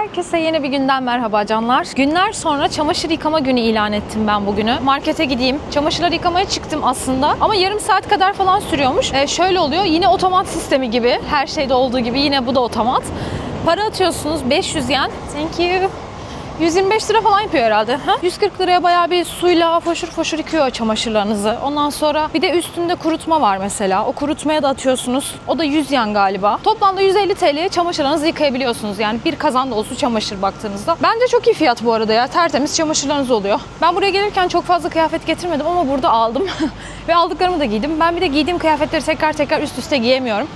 Herkese yeni bir günden merhaba canlar. Günler sonra çamaşır yıkama günü ilan ettim ben bugünü. Markete gideyim. Çamaşırları yıkamaya çıktım aslında. Ama yarım saat kadar falan sürüyormuş. Ee, şöyle oluyor. Yine otomat sistemi gibi. Her şeyde olduğu gibi yine bu da otomat. Para atıyorsunuz 500 yen. Thank you. 125 lira falan yapıyor herhalde. Ha? 140 liraya bayağı bir suyla foşur foşur yıkıyor çamaşırlarınızı. Ondan sonra bir de üstünde kurutma var mesela. O kurutmaya da atıyorsunuz. O da 100 yan galiba. Toplamda 150 TL'ye çamaşırlarınızı yıkayabiliyorsunuz. Yani bir kazan dolusu çamaşır baktığınızda. Bence çok iyi fiyat bu arada ya. Tertemiz çamaşırlarınız oluyor. Ben buraya gelirken çok fazla kıyafet getirmedim ama burada aldım. Ve aldıklarımı da giydim. Ben bir de giydiğim kıyafetleri tekrar tekrar üst üste giyemiyorum.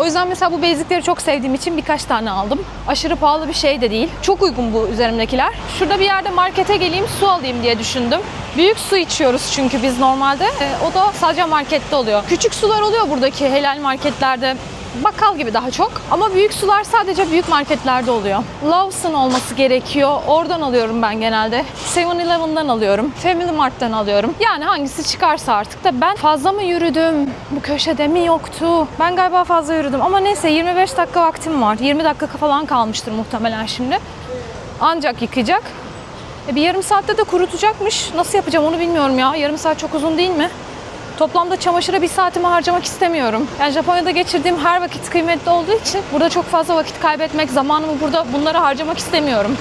O yüzden mesela bu basicleri çok sevdiğim için birkaç tane aldım. Aşırı pahalı bir şey de değil. Çok uygun bu üzerimdekiler. Şurada bir yerde markete geleyim su alayım diye düşündüm. Büyük su içiyoruz çünkü biz normalde. Ee, o da sadece markette oluyor. Küçük sular oluyor buradaki helal marketlerde. Bakkal gibi daha çok. Ama büyük sular sadece büyük marketlerde oluyor. Lawson olması gerekiyor. Oradan alıyorum ben genelde. 7-Eleven'dan alıyorum. Family Mart'tan alıyorum. Yani hangisi çıkarsa artık da ben fazla mı yürüdüm? Bu köşede mi yoktu? Ben galiba fazla yürüdüm. Ama neyse 25 dakika vaktim var. 20 dakika falan kalmıştır muhtemelen şimdi. Ancak yıkayacak. E bir yarım saatte de kurutacakmış. Nasıl yapacağım onu bilmiyorum ya. Yarım saat çok uzun değil mi? Toplamda çamaşıra bir saatimi harcamak istemiyorum. Yani Japonya'da geçirdiğim her vakit kıymetli olduğu için burada çok fazla vakit kaybetmek, zamanımı burada bunlara harcamak istemiyorum.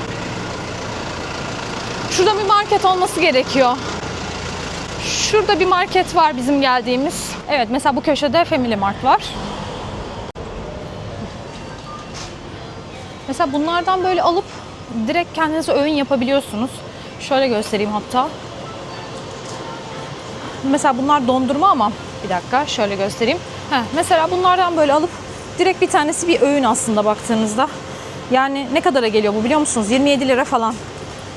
Şurada bir market olması gerekiyor. Şurada bir market var bizim geldiğimiz. Evet mesela bu köşede Family Mart var. Mesela bunlardan böyle alıp direkt kendinize öğün yapabiliyorsunuz. Şöyle göstereyim hatta. Mesela bunlar dondurma ama bir dakika şöyle göstereyim. Heh, mesela bunlardan böyle alıp direkt bir tanesi bir öğün aslında baktığınızda. Yani ne kadara geliyor bu biliyor musunuz? 27 lira falan.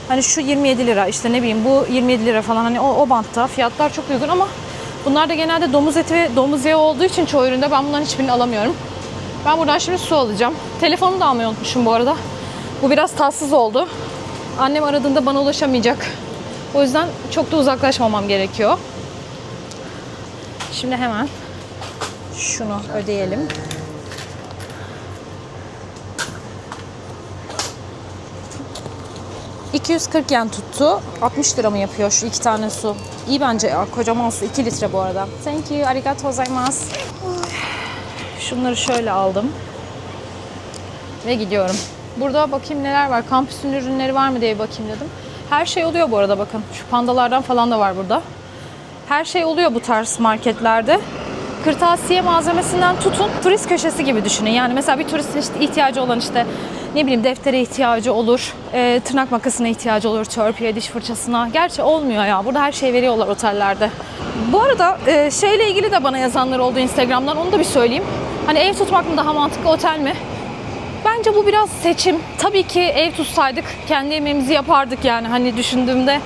Hani şu 27 lira işte ne bileyim bu 27 lira falan hani o, o bantta fiyatlar çok uygun ama bunlar da genelde domuz eti ve domuz yağı olduğu için çoğu üründe ben bunların hiçbirini alamıyorum. Ben buradan şimdi su alacağım. Telefonumu da almayı unutmuşum bu arada. Bu biraz tatsız oldu. Annem aradığında bana ulaşamayacak. O yüzden çok da uzaklaşmamam gerekiyor. Şimdi hemen şunu ödeyelim. ...240 yen tuttu. 60 lira mı yapıyor şu iki tane su? İyi bence ya. Kocaman su. 2 litre bu arada. Thank you. Arigato gozaimasu. Şunları şöyle aldım. Ve gidiyorum. Burada bakayım neler var. Kampüsün ürünleri var mı diye bakayım dedim. Her şey oluyor bu arada bakın. Şu pandalardan falan da var burada. Her şey oluyor bu tarz marketlerde. Kırtasiye malzemesinden tutun turist köşesi gibi düşünün. Yani mesela bir turistin işte ihtiyacı olan işte ne bileyim deftere ihtiyacı olur, e, tırnak makasına ihtiyacı olur, törpüye, diş fırçasına. Gerçi olmuyor ya. Burada her şey veriyorlar otellerde. Bu arada e, şeyle ilgili de bana yazanlar oldu Instagram'dan. Onu da bir söyleyeyim. Hani ev tutmak mı daha mantıklı, otel mi? Bence bu biraz seçim. Tabii ki ev tutsaydık kendi yemeğimizi yapardık yani hani düşündüğümde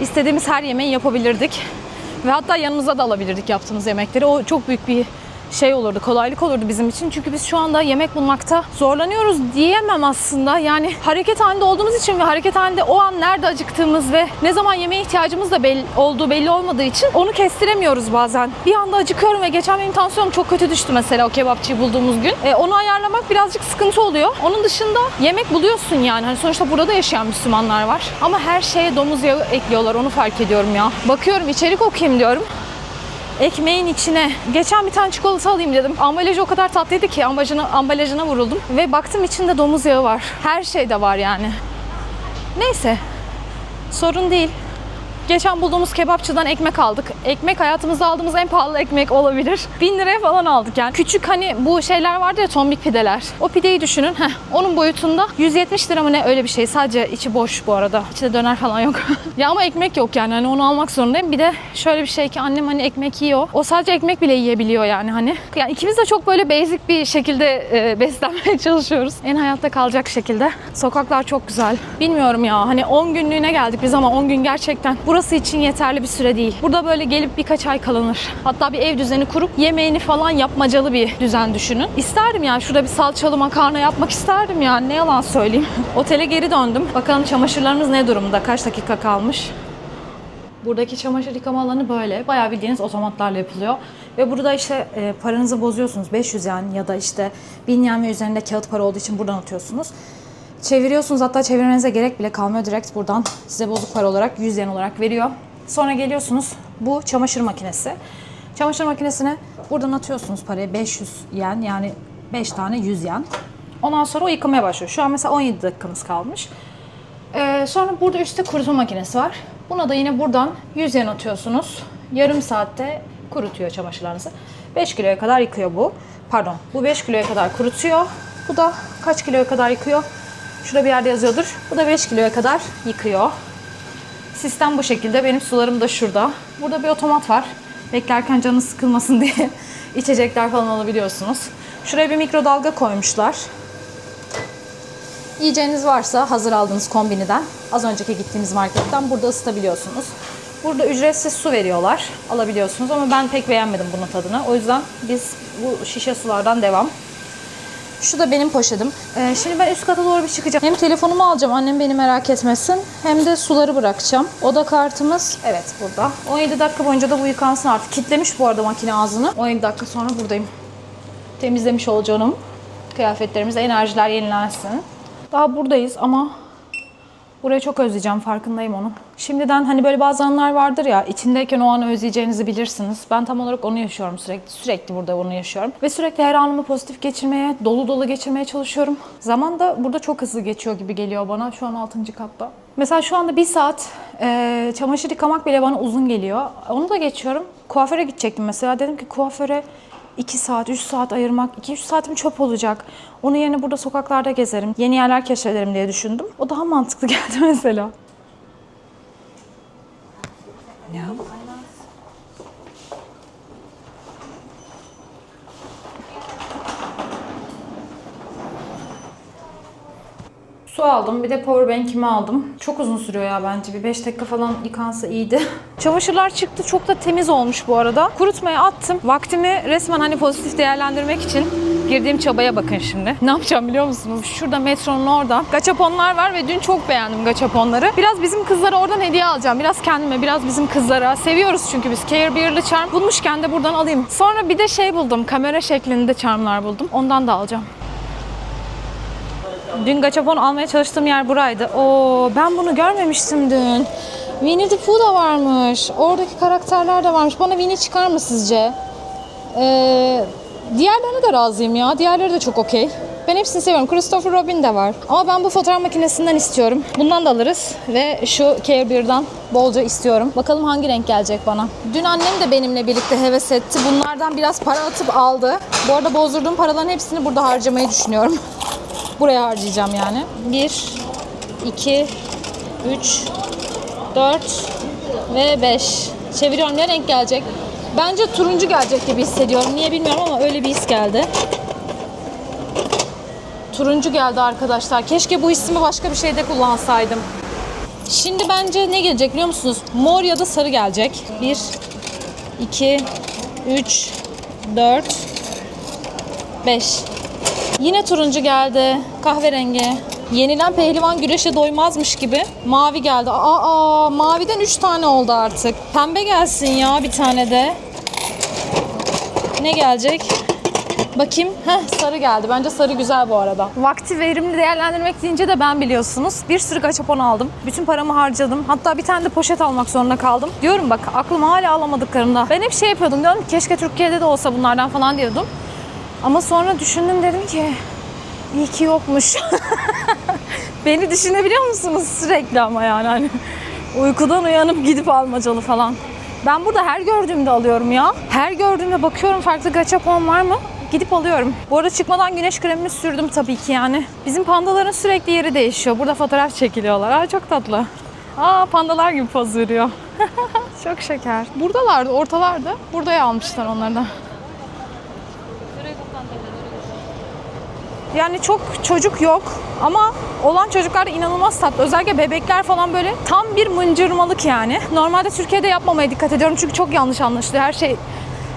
istediğimiz her yemeği yapabilirdik. Ve hatta yanımıza da alabilirdik yaptığımız yemekleri. O çok büyük bir şey olurdu, kolaylık olurdu bizim için. Çünkü biz şu anda yemek bulmakta zorlanıyoruz diyemem aslında. Yani hareket halinde olduğumuz için ve hareket halinde o an nerede acıktığımız ve ne zaman yemeğe ihtiyacımız da belli, olduğu belli olmadığı için onu kestiremiyoruz bazen. Bir anda acıkıyorum ve geçen benim tansiyonum çok kötü düştü mesela o kebapçıyı bulduğumuz gün. E, onu ayarlamak birazcık sıkıntı oluyor. Onun dışında yemek buluyorsun yani. Hani sonuçta burada yaşayan Müslümanlar var. Ama her şeye domuz yağı ekliyorlar onu fark ediyorum ya. Bakıyorum içerik okuyayım diyorum ekmeğin içine geçen bir tane çikolata alayım dedim. Ambalajı o kadar tatlıydı ki ambalajına, ambalajına vuruldum. Ve baktım içinde domuz yağı var. Her şeyde var yani. Neyse. Sorun değil. Geçen bulduğumuz kebapçıdan ekmek aldık. Ekmek hayatımızda aldığımız en pahalı ekmek olabilir. 1000 liraya falan aldık yani. Küçük hani bu şeyler vardı ya tombik pideler. O pideyi düşünün. Heh, onun boyutunda 170 lira mı ne öyle bir şey. Sadece içi boş bu arada. İçinde döner falan yok. ya ama ekmek yok yani. Hani onu almak zorundayım. Bir de şöyle bir şey ki annem hani ekmek yiyor. O sadece ekmek bile yiyebiliyor yani hani. Yani ikimiz de çok böyle basic bir şekilde e, beslenmeye çalışıyoruz. En hayatta kalacak şekilde. Sokaklar çok güzel. Bilmiyorum ya hani 10 günlüğüne geldik biz ama 10 gün gerçekten burası için yeterli bir süre değil. Burada böyle gelip birkaç ay kalınır. Hatta bir ev düzeni kurup yemeğini falan yapmacalı bir düzen düşünün. İsterdim yani şurada bir salçalı makarna yapmak isterdim yani ne yalan söyleyeyim. Otele geri döndüm. Bakalım çamaşırlarımız ne durumda? Kaç dakika kalmış? Buradaki çamaşır yıkama alanı böyle. Bayağı bildiğiniz otomatlarla yapılıyor. Ve burada işte e, paranızı bozuyorsunuz. 500 yen ya da işte 1000 yen ve üzerinde kağıt para olduğu için buradan atıyorsunuz. Çeviriyorsunuz hatta çevirmenize gerek bile kalmıyor. Direkt buradan size bozuk para olarak 100 yen olarak veriyor. Sonra geliyorsunuz bu çamaşır makinesi. Çamaşır makinesine buradan atıyorsunuz parayı 500 yen yani 5 tane 100 yen. Ondan sonra o yıkamaya başlıyor. Şu an mesela 17 dakikamız kalmış. Ee, sonra burada üstte kurutma makinesi var. Buna da yine buradan 100 yen atıyorsunuz. Yarım saatte kurutuyor çamaşırlarınızı. 5 kiloya kadar yıkıyor bu. Pardon bu 5 kiloya kadar kurutuyor. Bu da kaç kiloya kadar yıkıyor? Şurada bir yerde yazıyordur. Bu da 5 kiloya kadar yıkıyor. Sistem bu şekilde. Benim sularım da şurada. Burada bir otomat var. Beklerken canı sıkılmasın diye içecekler falan alabiliyorsunuz. Şuraya bir mikrodalga koymuşlar. Yiyeceğiniz varsa hazır aldığınız kombiniden az önceki gittiğimiz marketten burada ısıtabiliyorsunuz. Burada ücretsiz su veriyorlar. Alabiliyorsunuz ama ben pek beğenmedim bunun tadını. O yüzden biz bu şişe sulardan devam. Şu da benim poşetim. Ee, şimdi ben üst kata doğru bir çıkacağım. Hem telefonumu alacağım annem beni merak etmesin. Hem de suları bırakacağım. Oda kartımız evet burada. 17 dakika boyunca da bu yıkansın artık. Kitlemiş bu arada makine ağzını. 17 dakika sonra buradayım. Temizlemiş olacağım. Kıyafetlerimiz, enerjiler yenilensin. Daha buradayız ama Burayı çok özleyeceğim farkındayım onun. Şimdiden hani böyle bazı anlar vardır ya içindeyken o anı özleyeceğinizi bilirsiniz. Ben tam olarak onu yaşıyorum sürekli. Sürekli burada onu yaşıyorum. Ve sürekli her anımı pozitif geçirmeye, dolu dolu geçirmeye çalışıyorum. Zaman da burada çok hızlı geçiyor gibi geliyor bana. Şu an 6. katta. Mesela şu anda bir saat e, çamaşır yıkamak bile bana uzun geliyor. Onu da geçiyorum. Kuaföre gidecektim mesela. Dedim ki kuaföre 2 saat, 3 saat ayırmak, 2-3 saatim çöp olacak. Onun yerine burada sokaklarda gezerim, yeni yerler keşfederim diye düşündüm. O daha mantıklı geldi mesela. Ya. Su aldım. Bir de powerbank'imi aldım. Çok uzun sürüyor ya bence. Bir 5 dakika falan yıkansa iyiydi. Çamaşırlar çıktı. Çok da temiz olmuş bu arada. Kurutmaya attım. Vaktimi resmen hani pozitif değerlendirmek için girdiğim çabaya bakın şimdi. Ne yapacağım biliyor musunuz? Şurada metronun orada gaçaponlar var ve dün çok beğendim gaçaponları. Biraz bizim kızlara oradan hediye alacağım. Biraz kendime, biraz bizim kızlara. Seviyoruz çünkü biz Care Bear'lı charm. Bulmuşken de buradan alayım. Sonra bir de şey buldum. Kamera şeklinde charmlar buldum. Ondan da alacağım. Dün gaçapon almaya çalıştığım yer buraydı. Oo, ben bunu görmemiştim dün. Winnie the Pooh da varmış. Oradaki karakterler de varmış. Bana Winnie çıkar mı sizce? Ee, diğerlerine de razıyım ya. Diğerleri de çok okey. Ben hepsini seviyorum. Christopher Robin de var. Ama ben bu fotoğraf makinesinden istiyorum. Bundan da alırız. Ve şu Care Bear'dan bolca istiyorum. Bakalım hangi renk gelecek bana. Dün annem de benimle birlikte heves etti. Bunlardan biraz para atıp aldı. Bu arada bozdurduğum paraların hepsini burada harcamayı düşünüyorum. Buraya harcayacağım yani. 1, 2, 3, 4 ve 5. Çeviriyorum ne renk gelecek? Bence turuncu gelecek gibi hissediyorum. Niye bilmiyorum ama öyle bir his geldi. Turuncu geldi arkadaşlar. Keşke bu hissimi başka bir şeyde kullansaydım. Şimdi bence ne gelecek biliyor musunuz? Mor ya da sarı gelecek. 1, 2, 3, 4, 5. Yine turuncu geldi. Kahverengi. Yenilen pehlivan güreşe doymazmış gibi. Mavi geldi. Aa, aa maviden 3 tane oldu artık. Pembe gelsin ya bir tane de. Ne gelecek? Bakayım. Heh sarı geldi. Bence sarı güzel bu arada. Vakti verimli değerlendirmek deyince de ben biliyorsunuz. Bir sürü gaçapon aldım. Bütün paramı harcadım. Hatta bir tane de poşet almak zorunda kaldım. Diyorum bak aklım hala alamadıklarımda. Ben hep şey yapıyordum. Diyorum keşke Türkiye'de de olsa bunlardan falan diyordum. Ama sonra düşündüm dedim ki iyi ki yokmuş. Beni düşünebiliyor musunuz sürekli ama yani hani uykudan uyanıp gidip almacalı falan. Ben burada her gördüğümde alıyorum ya. Her gördüğümde bakıyorum farklı gaçapon var mı? Gidip alıyorum. Bu arada çıkmadan güneş kremimi sürdüm tabii ki yani. Bizim pandaların sürekli yeri değişiyor. Burada fotoğraf çekiliyorlar. Aa çok tatlı. Aa pandalar gibi poz veriyor. çok şeker. Buradalardı, ortalarda. Buraya almışlar onları da. Yani çok çocuk yok ama olan çocuklar da inanılmaz tatlı. Özellikle bebekler falan böyle tam bir mıncırmalık yani. Normalde Türkiye'de yapmamaya dikkat ediyorum çünkü çok yanlış anlaşılıyor. Her şey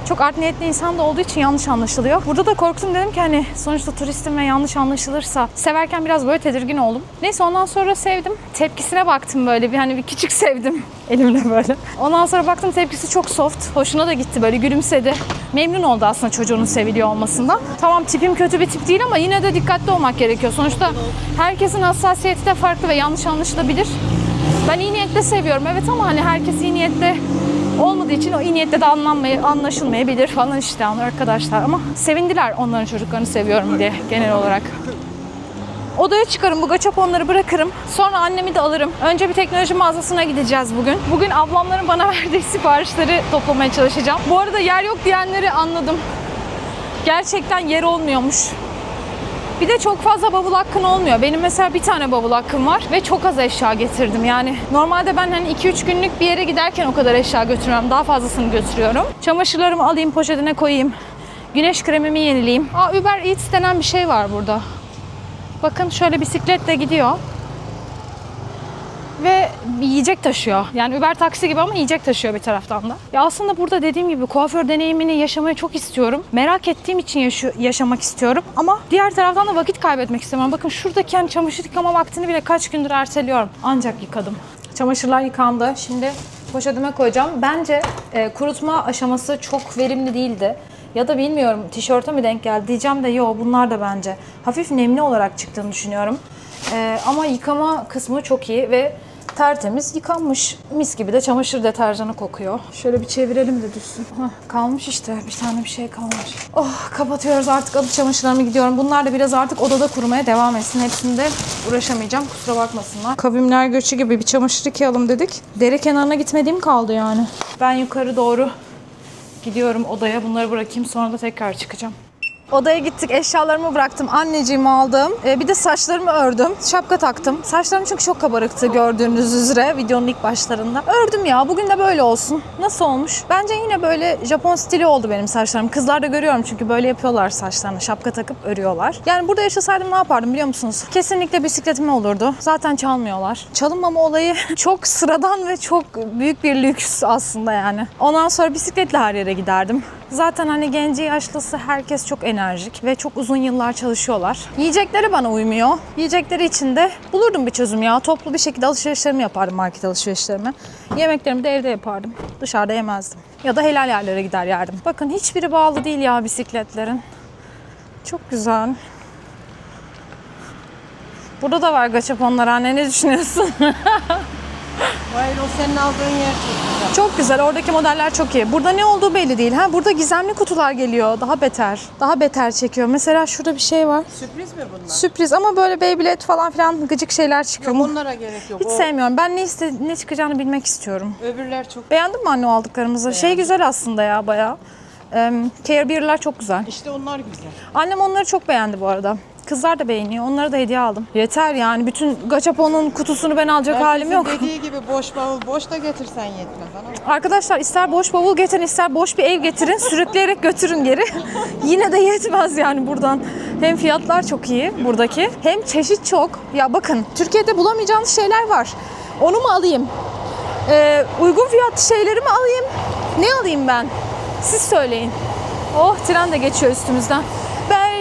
çok art niyetli insan da olduğu için yanlış anlaşılıyor. Burada da korktum dedim ki hani sonuçta turistim ve yanlış anlaşılırsa severken biraz böyle tedirgin oldum. Neyse ondan sonra sevdim. Tepkisine baktım böyle bir hani bir küçük sevdim elimle böyle. Ondan sonra baktım tepkisi çok soft. Hoşuna da gitti böyle gülümsedi. Memnun oldu aslında çocuğunun seviliyor olmasından. Tamam tipim kötü bir tip değil ama yine de dikkatli olmak gerekiyor. Sonuçta herkesin hassasiyeti de farklı ve yanlış anlaşılabilir. Ben iyi niyetle seviyorum evet ama hani herkes iyi niyetle olmadığı için o iyi niyetle de anlanmay anlaşılmayabilir falan işte arkadaşlar ama sevindiler onların çocuklarını seviyorum diye genel olarak. Odaya çıkarım, bu gaçaponları bırakırım. Sonra annemi de alırım. Önce bir teknoloji mağazasına gideceğiz bugün. Bugün ablamların bana verdiği siparişleri toplamaya çalışacağım. Bu arada yer yok diyenleri anladım. Gerçekten yer olmuyormuş. Bir de çok fazla bavul hakkın olmuyor. Benim mesela bir tane bavul hakkım var ve çok az eşya getirdim. Yani normalde ben hani 2-3 günlük bir yere giderken o kadar eşya götürüyorum. Daha fazlasını götürüyorum. Çamaşırlarımı alayım poşetine koyayım. Güneş kremimi yenileyim. Aa Uber Eats denen bir şey var burada. Bakın şöyle bisikletle gidiyor. Ve yiyecek taşıyor. Yani Uber taksi gibi ama yiyecek taşıyor bir taraftan da. Ya aslında burada dediğim gibi kuaför deneyimini yaşamayı çok istiyorum. Merak ettiğim için yaşu- yaşamak istiyorum. Ama diğer taraftan da vakit kaybetmek istemiyorum. Bakın şuradaki hani çamaşır yıkama vaktini bile kaç gündür erteliyorum. Ancak yıkadım. Çamaşırlar yıkandı. Şimdi poşetime koyacağım. Bence e, kurutma aşaması çok verimli değildi. Ya da bilmiyorum tişörte mi denk geldi diyeceğim de yo bunlar da bence hafif nemli olarak çıktığını düşünüyorum. Ee, ama yıkama kısmı çok iyi ve tertemiz yıkanmış. Mis gibi de çamaşır deterjanı kokuyor. Şöyle bir çevirelim de düşsün. Hah, kalmış işte bir tane bir şey kalmış. Oh kapatıyoruz artık alıp çamaşırlarımı gidiyorum. Bunlar da biraz artık odada kurumaya devam etsin. Hepsinde uğraşamayacağım kusura bakmasınlar. Kavimler göçü gibi bir çamaşır yıkayalım dedik. Dere kenarına gitmediğim kaldı yani. Ben yukarı doğru Gidiyorum odaya bunları bırakayım sonra da tekrar çıkacağım. Odaya gittik. Eşyalarımı bıraktım. Anneciğimi aldım. Ee, bir de saçlarımı ördüm. Şapka taktım. Saçlarım çünkü çok kabarıktı gördüğünüz üzere videonun ilk başlarında. Ördüm ya. Bugün de böyle olsun. Nasıl olmuş? Bence yine böyle Japon stili oldu benim saçlarım. Kızlar da görüyorum çünkü böyle yapıyorlar saçlarını. Şapka takıp örüyorlar. Yani burada yaşasaydım ne yapardım biliyor musunuz? Kesinlikle bisikletim olurdu. Zaten çalmıyorlar. Çalınmama olayı çok sıradan ve çok büyük bir lüks aslında yani. Ondan sonra bisikletle her yere giderdim. Zaten hani genci yaşlısı herkes çok enerjik ve çok uzun yıllar çalışıyorlar. Yiyecekleri bana uymuyor. Yiyecekleri için de bulurdum bir çözüm ya. Toplu bir şekilde alışverişlerimi yapardım, market alışverişlerimi. Yemeklerimi de evde yapardım. Dışarıda yemezdim. Ya da helal yerlere gider yerdim. Bakın hiçbiri bağlı değil ya bisikletlerin. Çok güzel. Burada da var gaçaponlar anne ne düşünüyorsun? Hayır o senin aldığın yer çok güzel. Çok güzel. Oradaki modeller çok iyi. Burada ne olduğu belli değil. Ha burada gizemli kutular geliyor. Daha beter. Daha beter çekiyor. Mesela şurada bir şey var. Sürpriz mi bunlar? Sürpriz ama böyle Beyblade falan filan gıcık şeyler çıkıyor. mu? Bunlara gerek yok. Hiç O sevmiyorum. Ben ne iste ne çıkacağını bilmek istiyorum. öbürler çok. Beğendin mi anne o aldıklarımızı? Şey güzel aslında ya bayağı. Em, Care Beer'ler çok güzel. İşte onlar güzel. Annem onları çok beğendi bu arada. Kızlar da beğeniyor. Onlara da hediye aldım. Yeter yani. Bütün gaçaponun kutusunu ben alacak halim yok. Herkesin dediği gibi boş bavul boş da getirsen yetmez. Ana. Arkadaşlar ister boş bavul getirin ister boş bir ev getirin sürükleyerek götürün geri. Yine de yetmez yani buradan. Hem fiyatlar çok iyi buradaki hem çeşit çok. Ya bakın Türkiye'de bulamayacağınız şeyler var. Onu mu alayım? Ee, uygun fiyatlı şeyleri mi alayım? Ne alayım ben? Siz söyleyin. Oh tren de geçiyor üstümüzden.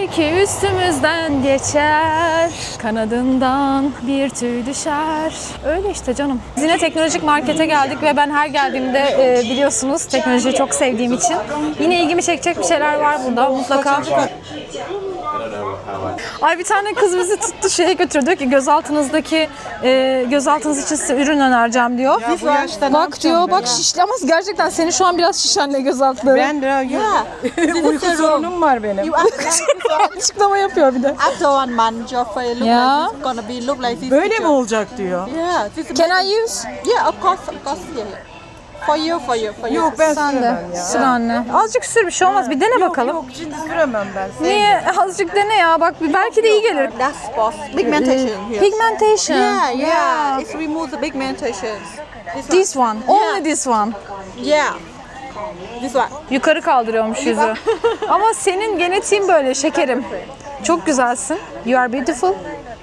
Belki üstümüzden geçer Kanadından bir tüy düşer Öyle işte canım. Biz yine teknolojik markete geldik ve ben her geldiğimde e, biliyorsunuz teknolojiyi çok sevdiğim için yine ilgimi çekecek bir şeyler var burada mutlaka. Ay bir tane kız bizi tuttu şeye götürdü ki gözaltınızdaki e, gözaltınız için size ürün önereceğim diyor. Ya bu yaşta ne bak yapacağım diyor ben bak ya? şişli ama gerçekten seni şu an biraz şişenle gözaltları. Ben de uyku sorunum var benim. You açıklama yapıyor bir de. after one month, your face look Yeah. like this gonna be look like this. Böyle mi olacak diyor. Yeah, this is Can I use? yeah, of course, of course, yeah. For you, for you, for you. Yok ben Sen de. süremem ya. Sür anne. Azıcık sür bir şey olmaz. Bir dene bakalım. Yok şimdi süremem ben. Niye? Azıcık dene ya. Bak bir- belki de iyi gelir. That's spots pigmentation here. Pigmentation. Yeah, yeah, It removes the pigmentation. This one. This one. Only this one. Yeah. This one. Yukarı kaldırıyormuş yüzü. Ama senin genetiğin böyle şekerim. Çok güzelsin. You are beautiful.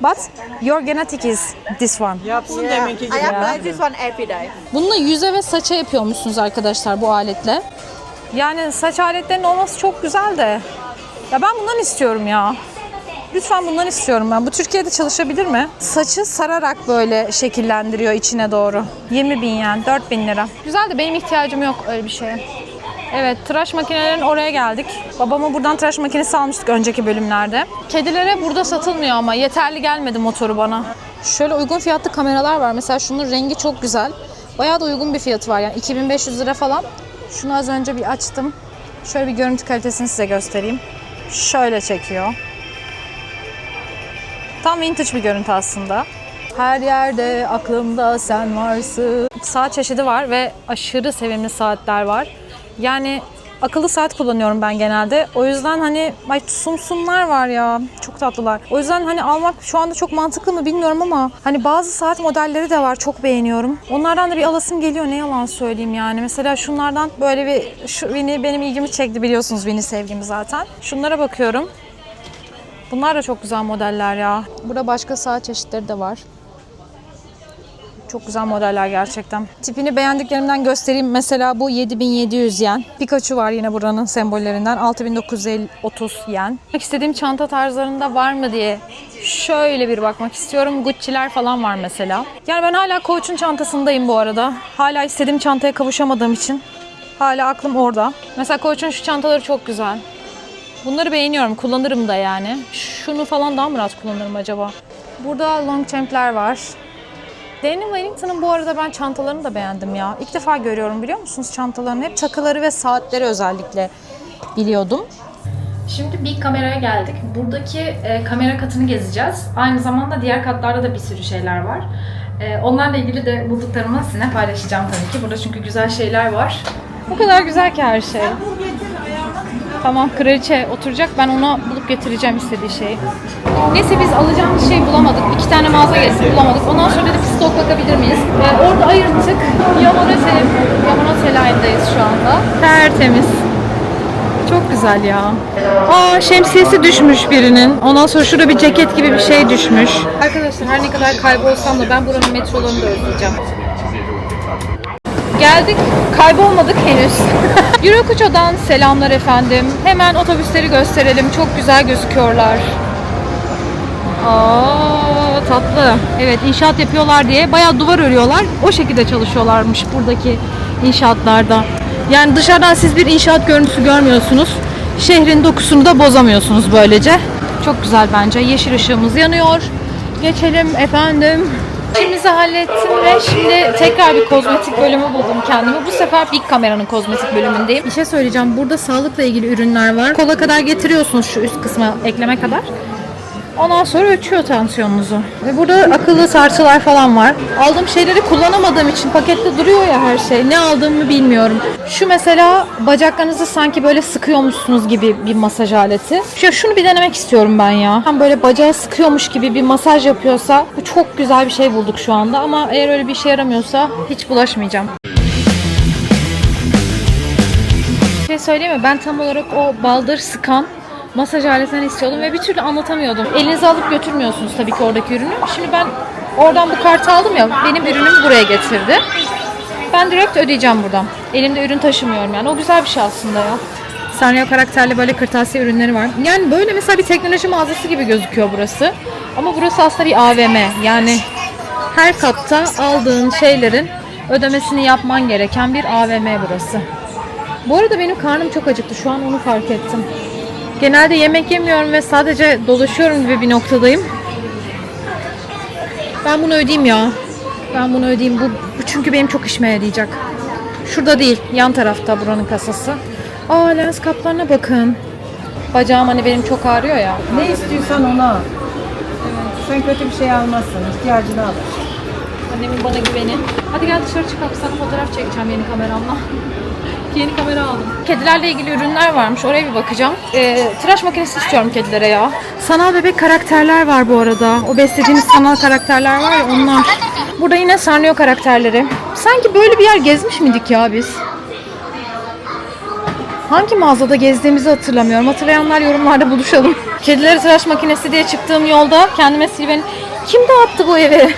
But your genetic is this one. Yapsın Yeah. demek ki I gibi. apply this one every day. Bununla yüze ve saça yapıyormuşsunuz arkadaşlar bu aletle. Yani saç aletlerinin olması çok güzel de. Ya ben bundan istiyorum ya. Lütfen bundan istiyorum ben. Bu Türkiye'de çalışabilir mi? Saçı sararak böyle şekillendiriyor içine doğru. 20 bin yen, 4 bin lira. Güzel de benim ihtiyacım yok öyle bir şeye. Evet, tıraş makinelerinin oraya geldik. Babama buradan tıraş makinesi almıştık önceki bölümlerde. Kedilere burada satılmıyor ama yeterli gelmedi motoru bana. Şöyle uygun fiyatlı kameralar var. Mesela şunun rengi çok güzel. Bayağı da uygun bir fiyatı var yani 2500 lira falan. Şunu az önce bir açtım. Şöyle bir görüntü kalitesini size göstereyim. Şöyle çekiyor. Tam vintage bir görüntü aslında. Her yerde aklımda sen varsın. Saat çeşidi var ve aşırı sevimli saatler var. Yani akıllı saat kullanıyorum ben genelde. O yüzden hani ay sumsumlar var ya. Çok tatlılar. O yüzden hani almak şu anda çok mantıklı mı bilmiyorum ama hani bazı saat modelleri de var. Çok beğeniyorum. Onlardan da bir alasım geliyor. Ne yalan söyleyeyim yani. Mesela şunlardan böyle bir şu Winnie benim ilgimi çekti biliyorsunuz Winnie sevgimi zaten. Şunlara bakıyorum. Bunlar da çok güzel modeller ya. Burada başka saat çeşitleri de var. Çok güzel modeller gerçekten. Tipini beğendiklerimden göstereyim. Mesela bu 7700 yen. Pikachu var yine buranın sembollerinden. 6930 yen. İstediğim çanta tarzlarında var mı diye şöyle bir bakmak istiyorum. Gucci'ler falan var mesela. Yani ben hala Coach'un çantasındayım bu arada. Hala istediğim çantaya kavuşamadığım için. Hala aklım orada. Mesela Coach'un şu çantaları çok güzel. Bunları beğeniyorum. Kullanırım da yani. Şunu falan daha mı rahat kullanırım acaba? Burada Longchamp'ler var. Daniel Wellington'ın bu arada ben çantalarını da beğendim ya. İlk defa görüyorum biliyor musunuz çantalarını? Hep takıları ve saatleri özellikle biliyordum. Şimdi bir kameraya geldik. Buradaki e, kamera katını gezeceğiz. Aynı zamanda diğer katlarda da bir sürü şeyler var. E, onlarla ilgili de bulduklarımı sizinle paylaşacağım tabii ki. Burada çünkü güzel şeyler var. O kadar güzel ki her şey. Tamam kraliçe oturacak. Ben ona bulup getireceğim istediği şeyi. Neyse biz alacağımız şeyi bulamadık. İki tane mağaza gezdik bulamadık. Ondan sonra dedik stok bakabilir miyiz? Ee, orada ayırttık. Yamonote, Yamonote Line'dayız şu anda. Tertemiz. Çok güzel ya. Aa şemsiyesi düşmüş birinin. Ondan sonra şurada bir ceket gibi bir şey düşmüş. Arkadaşlar her ne kadar kaybolsam da ben buranın metrolarını da özleyeceğim. Geldik, kaybolmadık henüz. Yürükuço'dan selamlar efendim. Hemen otobüsleri gösterelim. Çok güzel gözüküyorlar. Aa tatlı. Evet inşaat yapıyorlar diye bayağı duvar örüyorlar. O şekilde çalışıyorlarmış buradaki inşaatlarda. Yani dışarıdan siz bir inşaat görüntüsü görmüyorsunuz. Şehrin dokusunu da bozamıyorsunuz böylece. Çok güzel bence. Yeşil ışığımız yanıyor. Geçelim efendim. İşimizi hallettim ve şimdi tekrar bir kozmetik bölümü buldum kendimi. Bu sefer Big Kamera'nın kozmetik bölümündeyim. Bir şey söyleyeceğim. Burada sağlıkla ilgili ürünler var. Kola kadar getiriyorsunuz şu üst kısma ekleme kadar. Ondan sonra ölçüyor tansiyonunuzu. Ve burada akıllı tartılar falan var. Aldığım şeyleri kullanamadığım için pakette duruyor ya her şey. Ne aldığımı bilmiyorum. Şu mesela bacaklarınızı sanki böyle sıkıyormuşsunuz gibi bir masaj aleti. Şu şunu bir denemek istiyorum ben ya. Hem böyle bacağı sıkıyormuş gibi bir masaj yapıyorsa bu çok güzel bir şey bulduk şu anda ama eğer öyle bir işe yaramıyorsa hiç bulaşmayacağım. Şey söyleyeyim mi? Ben tam olarak o baldır sıkan masaj aletinden istiyordum ve bir türlü anlatamıyordum. Elinize alıp götürmüyorsunuz tabii ki oradaki ürünü. Şimdi ben oradan bu kartı aldım ya, benim ürünümü buraya getirdi. Ben direkt ödeyeceğim buradan. Elimde ürün taşımıyorum yani. O güzel bir şey aslında ya. Sanrio karakterli böyle kırtasiye ürünleri var. Yani böyle mesela bir teknoloji mağazası gibi gözüküyor burası. Ama burası aslında bir AVM. Yani her katta aldığın şeylerin ödemesini yapman gereken bir AVM burası. Bu arada benim karnım çok acıktı. Şu an onu fark ettim. Genelde yemek yemiyorum ve sadece dolaşıyorum gibi bir noktadayım. Ben bunu ödeyeyim ya. Ben bunu ödeyeyim. Bu, bu çünkü benim çok işime yarayacak. Şurada değil, yan tarafta buranın kasası. Aa lens kaplarına bakın. Bacağım hani benim çok ağrıyor ya. Ne istiyorsan onu al. Sen kötü bir şey almazsın. ihtiyacını al. Annemin bana güveni. Hadi gel dışarı çıkalım sana fotoğraf çekeceğim yeni kameramla. Yeni kamera aldım. Kedilerle ilgili ürünler varmış. Oraya bir bakacağım. Ee, tıraş makinesi istiyorum kedilere ya. Sanal bebek karakterler var bu arada. O beslediğimiz sanal karakterler var ya onlar. Burada yine Sanrio karakterleri. Sanki böyle bir yer gezmiş miydik ya biz? Hangi mağazada gezdiğimizi hatırlamıyorum. Hatırlayanlar yorumlarda buluşalım. Kedileri tıraş makinesi diye çıktığım yolda kendime Silven kim dağıttı bu evi?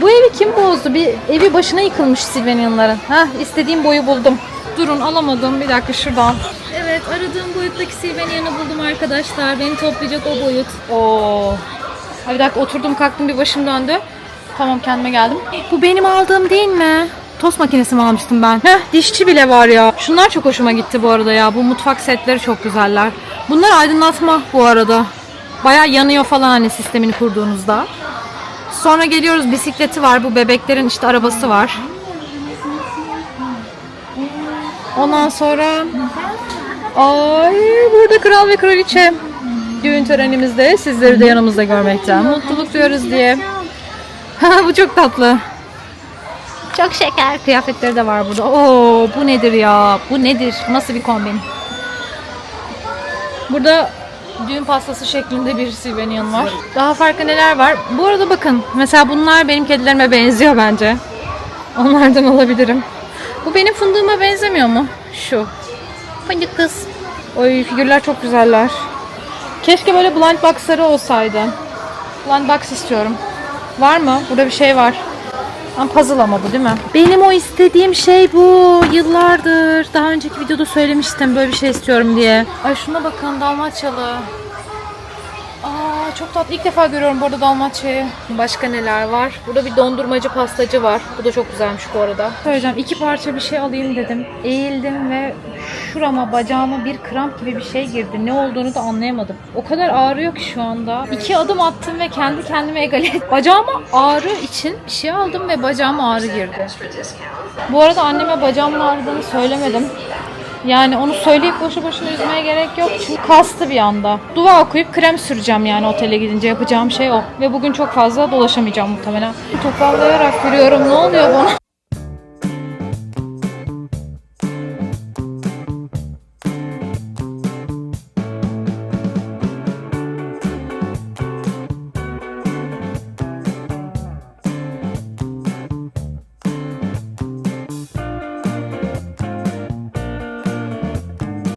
Bu evi kim bozdu? Bir evi başına yıkılmış Silvenianların. Heh, istediğim boyu buldum. Durun alamadım. Bir dakika şuradan. Evet aradığım boyuttaki Silvenian'ı buldum arkadaşlar. Beni toplayacak o boyut. Oo. Ay bir dakika oturdum kalktım bir başım döndü. Tamam kendime geldim. Bu benim aldığım değil mi? Tost makinesi mi almıştım ben? Heh dişçi bile var ya. Şunlar çok hoşuma gitti bu arada ya. Bu mutfak setleri çok güzeller. Bunlar aydınlatma bu arada. Baya yanıyor falan hani sistemini kurduğunuzda. Sonra geliyoruz bisikleti var. Bu bebeklerin işte arabası var. Ondan sonra ay burada kral ve kraliçe düğün törenimizde sizleri de yanımızda görmekten mutluluk duyuyoruz diye. bu çok tatlı. Çok şeker. Kıyafetleri de var burada. Oo bu nedir ya? Bu nedir? Nasıl bir kombin? Burada düğün pastası şeklinde bir Silvenian var. Daha farklı neler var? Bu arada bakın. Mesela bunlar benim kedilerime benziyor bence. Onlardan alabilirim. Bu benim fındığıma benzemiyor mu? Şu. Fındık kız. Oy figürler çok güzeller. Keşke böyle blind box'ları olsaydı. Blind box istiyorum. Var mı? Burada bir şey var. Ama puzzle ama bu değil mi? Benim o istediğim şey bu. Yıllardır. Daha önceki videoda söylemiştim böyle bir şey istiyorum diye. Ay şuna bakın Dalmaçyalı. Çok tatlı. İlk defa görüyorum burada Dalmaçya'yı. Başka neler var? Burada bir dondurmacı pastacı var. Bu da çok güzelmiş bu arada. Söyleyeceğim iki parça bir şey alayım dedim. Eğildim ve şurama bacağıma bir kramp gibi bir şey girdi. Ne olduğunu da anlayamadım. O kadar ağrıyor ki şu anda. İki adım attım ve kendi kendime egale ettim. Bacağıma ağrı için bir şey aldım ve bacağıma ağrı girdi. Bu arada anneme bacağımın ağrıdığını söylemedim. Yani onu söyleyip boşu boşuna üzmeye gerek yok. Çünkü kastı bir anda. Dua okuyup krem süreceğim yani otele gidince yapacağım şey o. Ve bugün çok fazla dolaşamayacağım muhtemelen. Toparlayarak yürüyorum. Ne oluyor bana?